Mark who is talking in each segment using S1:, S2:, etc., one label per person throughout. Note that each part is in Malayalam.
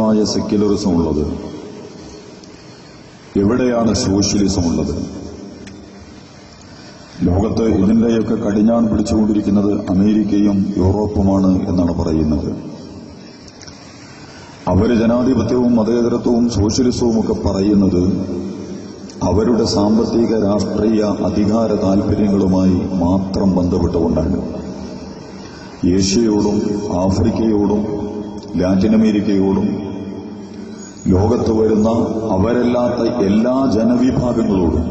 S1: മായ സെക്യുലറിസം ഉള്ളത് എവിടെയാണ് സോഷ്യലിസം ഉള്ളത് ലോകത്ത് ഇതിന്റെയൊക്കെ കടിഞ്ഞാൺ പിടിച്ചുകൊണ്ടിരിക്കുന്നത് അമേരിക്കയും യൂറോപ്പുമാണ് എന്നാണ് പറയുന്നത്. അവർ ജനാധിപത്യവും മതേതരത്വവും സോഷ്യലിസവും ഒക്കെ പറയുന്നത് അവരുടെ സാമ്പത്തിക രാഷ്ട്രീയ അധികാര താൽപര്യങ്ങളുമായി മാത്രം ബന്ധപ്പെട്ടുകൊണ്ടാണ്. ഏഷ്യയോടും ആഫ്രിക്കയോടും ലാറ്റിൻ അമേരിക്കയോടും ലോകത്ത് വരുന്ന അവരല്ലാത്ത എല്ലാ ജനവിഭാഗങ്ങളോടും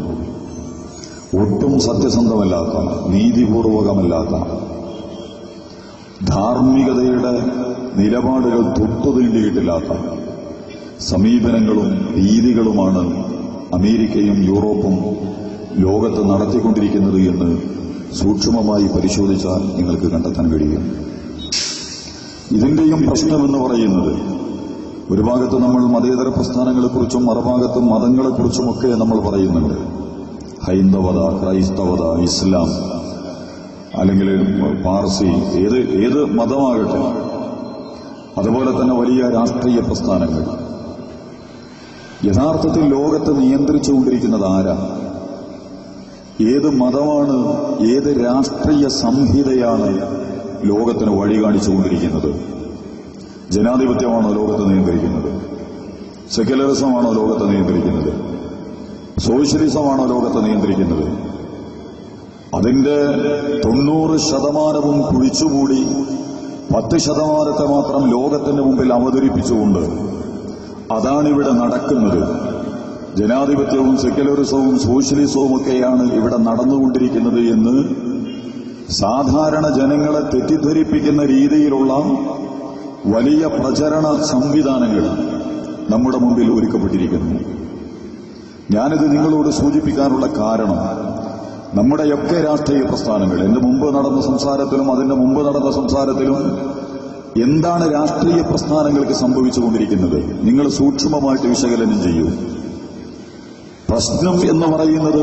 S1: ഒട്ടും സത്യസന്ധമല്ലാത്ത നീതിപൂർവകമല്ലാത്ത ധാർമ്മികതയുടെ നിലപാടുകൾ തൊട്ടുതീണ്ടിയിട്ടില്ലാത്ത സമീപനങ്ങളും രീതികളുമാണ് അമേരിക്കയും യൂറോപ്പും ലോകത്ത് നടത്തിക്കൊണ്ടിരിക്കുന്നത് എന്ന് സൂക്ഷ്മമായി പരിശോധിച്ചാൽ നിങ്ങൾക്ക് കണ്ടെത്താൻ കഴിയും. ഇതിന്റെയും പ്രശ്നമെന്ന് പറയുന്നത് ഒരു ഭാഗത്ത് നമ്മൾ മതേതര പ്രസ്ഥാനങ്ങളെക്കുറിച്ചും മറുഭാഗത്ത് മതങ്ങളെക്കുറിച്ചുമൊക്കെ നമ്മൾ പറയുന്നുണ്ട്. ഹൈന്ദവത ക്രൈസ്തവത ഇസ്ലാം അല്ലെങ്കിൽ പാർസി ഏത് ഏത് മതമാകട്ടെ. അതുപോലെ തന്നെ വലിയ രാഷ്ട്രീയ പ്രസ്ഥാനങ്ങൾ. യഥാർത്ഥത്തിൽ ലോകത്തെ നിയന്ത്രിച്ചുകൊണ്ടിരിക്കുന്നത് ആരാ? ഏത് മതമാണ് ഏത് രാഷ്ട്രീയ സംഹിതയാണ് ലോകത്തിന് വഴി കാണിച്ചുകൊണ്ടിരിക്കുന്നത്. ജനാധിപത്യമാണോ ലോകത്തെ നിയന്ത്രിക്കുന്നത്? സെക്യുലറിസമാണോ ലോകത്തെ നിയന്ത്രിക്കുന്നത്? സോഷ്യലിസമാണോ ലോകത്തെ നിയന്ത്രിക്കുന്നത്? അതിന്റെ തൊണ്ണൂറ് ശതമാനവും കുഴിച്ചുകൂടി പത്ത് ശതമാനത്തെ മാത്രം ലോകത്തിന്റെ മുമ്പിൽ അവതരിപ്പിച്ചുകൊണ്ട് അതാണിവിടെ നടക്കുന്നത്. ജനാധിപത്യവും സെക്യുലറിസവും സോഷ്യലിസവും ഒക്കെയാണ് ഇവിടെ നടന്നുകൊണ്ടിരിക്കുന്നത് എന്ന് സാധാരണ ജനങ്ങളെ തെറ്റിദ്ധരിപ്പിക്കുന്ന രീതിയിലുള്ള വലിയ പ്രചരണ സംവിധാനങ്ങൾ നമ്മുടെ മുമ്പിൽ ഒരുക്കപ്പെട്ടിരിക്കുന്നു. ഞാനിത് നിങ്ങളോട് സൂചിപ്പിക്കാനുള്ള കാരണം നമ്മുടെയൊക്കെ രാഷ്ട്രീയ പ്രസ്ഥാനങ്ങൾ എന്റെ മുമ്പ് നടന്ന സംസാരത്തിലും അതിന്റെ മുമ്പ് നടന്ന സംസാരത്തിലും എന്താണ് രാഷ്ട്രീയ പ്രസ്ഥാനങ്ങൾക്ക് സംഭവിച്ചുകൊണ്ടിരിക്കുന്നത്? നിങ്ങൾ സൂക്ഷ്മമായിട്ട് വിശകലനം ചെയ്യൂ. പ്രശ്നം എന്ന് പറയുന്നത്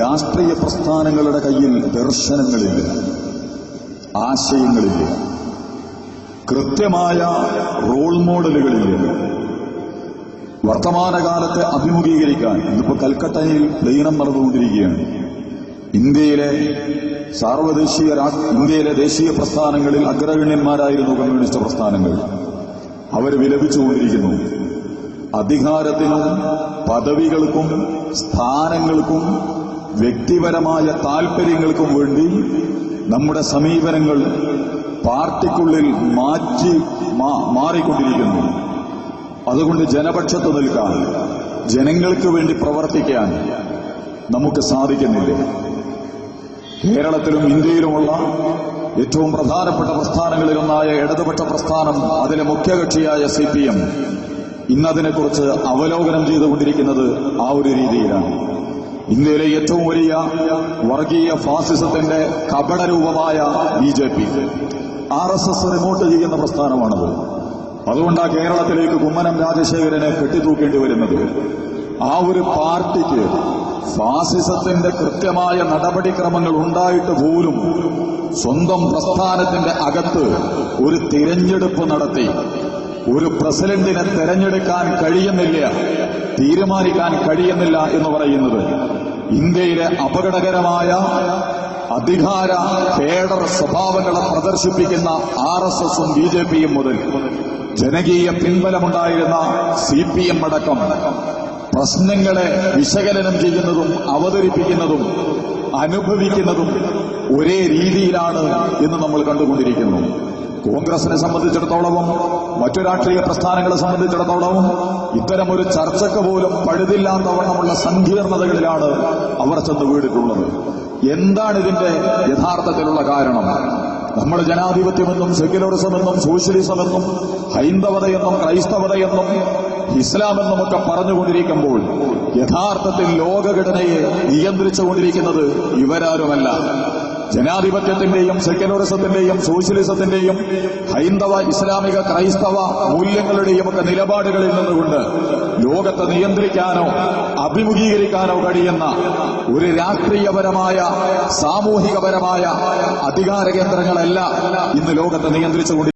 S1: രാഷ്ട്രീയ പ്രസ്ഥാനങ്ങളുടെ കയ്യിൽ ദർശനങ്ങളില്ല ആശയങ്ങളില്ല കൃത്യമായ റോൾ മോഡലുകളില്ല. വർത്തമാനകാലത്തെ അഭിമുഖീകരിക്കാൻ ഇന്നിപ്പോ കൽക്കട്ടയിൽ പ്ലീനം നടന്നുകൊണ്ടിരിക്കുകയാണ്. ഇന്ത്യയിലെ സാർവദേശീയ ഇന്ത്യയിലെ ദേശീയ പ്രസ്ഥാനങ്ങളിൽ അഗ്രഗണ്യന്മാരായിരുന്നു കമ്മ്യൂണിസ്റ്റ് പ്രസ്ഥാനങ്ങൾ. അവർ വിലപിച്ചുകൊണ്ടിരിക്കുന്നു. അധികാരത്തിനും പദവികൾക്കും സ്ഥാനങ്ങൾക്കും വ്യക്തിപരമായ താൽപര്യങ്ങൾക്കും വേണ്ടി നമ്മുടെ സമീപനങ്ങൾ പാർട്ടിക്കുള്ളിൽ മാറ്റി മാറിക്കൊണ്ടിരിക്കുന്നു. അതുകൊണ്ട് ജനപക്ഷത്ത് നിൽക്കാൻ ജനങ്ങൾക്ക് വേണ്ടി പ്രവർത്തിക്കാൻ നമുക്ക് സാധിക്കുന്നില്ല? കേരളത്തിലും ഇന്ത്യയിലുമുള്ള ഏറ്റവും പ്രധാനപ്പെട്ട പ്രസ്ഥാനങ്ങളിലൊന്നായ ഇടതുപക്ഷ പ്രസ്ഥാനം അതിലെ മുഖ്യകക്ഷിയായ സി പി എം. ഇന്നതിനെക്കുറിച്ച് അവലോകനം ചെയ്തുകൊണ്ടിരിക്കുന്നത് ആ ഒരു രീതിയിലാണ്. ഇന്ത്യയിലെ ഏറ്റവും വലിയ വർഗീയ ഫാസിസത്തിന്റെ കപടരൂപമായ B J P. R S S remote ചെയ്യുന്ന പ്രസ്ഥാനമാണത്. അതുകൊണ്ടാണ് കേരളത്തിലേക്ക് കുമ്മനം രാജശേഖരനെ കെട്ടിത്തൂക്കേണ്ടി വരുന്നത്. ആ ഒരു പാർട്ടിക്ക് ഫാസിസത്തിന്റെ കൃത്യമായ നടപടിക്രമങ്ങൾ ഉണ്ടായിട്ട് പോലും സ്വന്തം പ്രസ്ഥാനത്തിന്റെ അകത്ത് ഒരു തിരഞ്ഞെടുപ്പ് നടത്തി ഒരു പ്രസിഡന്റിനെ തെരഞ്ഞെടുക്കാൻ കഴിയുന്നില്ല തീരുമാനിക്കാൻ കഴിയുന്നില്ല എന്ന് പറയുന്നത് ഇന്ത്യയിലെ അപകടകരമായ അധികാര കേഡർ സ്വഭാവങ്ങളെ പ്രദർശിപ്പിക്കുന്ന ആർ എസ് എസും ബി ജെ പിയും മുതൽ ജനകീയ പിൻബലമുണ്ടായിരുന്ന സി പി എം അടക്കം പ്രശ്നങ്ങളെ വിശകലനം ചെയ്യുന്നതും അവതരിപ്പിക്കുന്നതും അനുഭവിക്കുന്നതും ഒരേ രീതിയിലാണ് എന്ന് നമ്മൾ കണ്ടുകൊണ്ടിരിക്കുന്നു. കോൺഗ്രസിനെ സംബന്ധിച്ചിടത്തോളവും മറ്റു രാഷ്ട്രീയ പ്രസ്ഥാനങ്ങളെ സംബന്ധിച്ചിടത്തോളവും ഇത്തരം ഒരു ചർച്ചയ്ക്ക് പോലും പഴുതില്ലാത്തവണ്ണമുള്ള സങ്കീർണതകളിലാണ് അവർ ചെന്ന് വീണിട്ടുള്ളത്. എന്താണ് ഇതിന്റെ യഥാർത്ഥത്തിലുള്ള കാരണം? നമ്മൾ ജനാധിപത്യമെന്നും സെക്യുലറിസമെന്നും സോഷ്യലിസമെന്നും ഹൈന്ദവതയെന്നും ക്രൈസ്തവതയെന്നും ഇസ്ലാമെന്നും ഒക്കെ പറഞ്ഞുകൊണ്ടിരിക്കുമ്പോൾ യഥാർത്ഥത്തിൽ ലോകഘടനയെ നിയന്ത്രിച്ചുകൊണ്ടിരിക്കുന്നത് ഇവരാരുമല്ല. ജനാധിപത്യത്തിന്റെയും സെക്യുലറിസത്തിന്റെയും സോഷ്യലിസത്തിന്റെയും ഹൈന്ദവ ഇസ്ലാമിക ക്രൈസ്തവ മൂല്യങ്ങളുടെയും ഒക്കെ നിലപാടുകളിൽ നിന്നുകൊണ്ട് ലോകത്തെ നിയന്ത്രിക്കാനോ അഭിമുഖീകരിക്കാനോ കഴിയുന്ന ഒരു രാഷ്ട്രീയപരമായ സാമൂഹികപരമായ അധികാര കേന്ദ്രങ്ങളല്ല ഇന്ന് ലോകത്തെ നിയന്ത്രിച്ചുകൊണ്ട്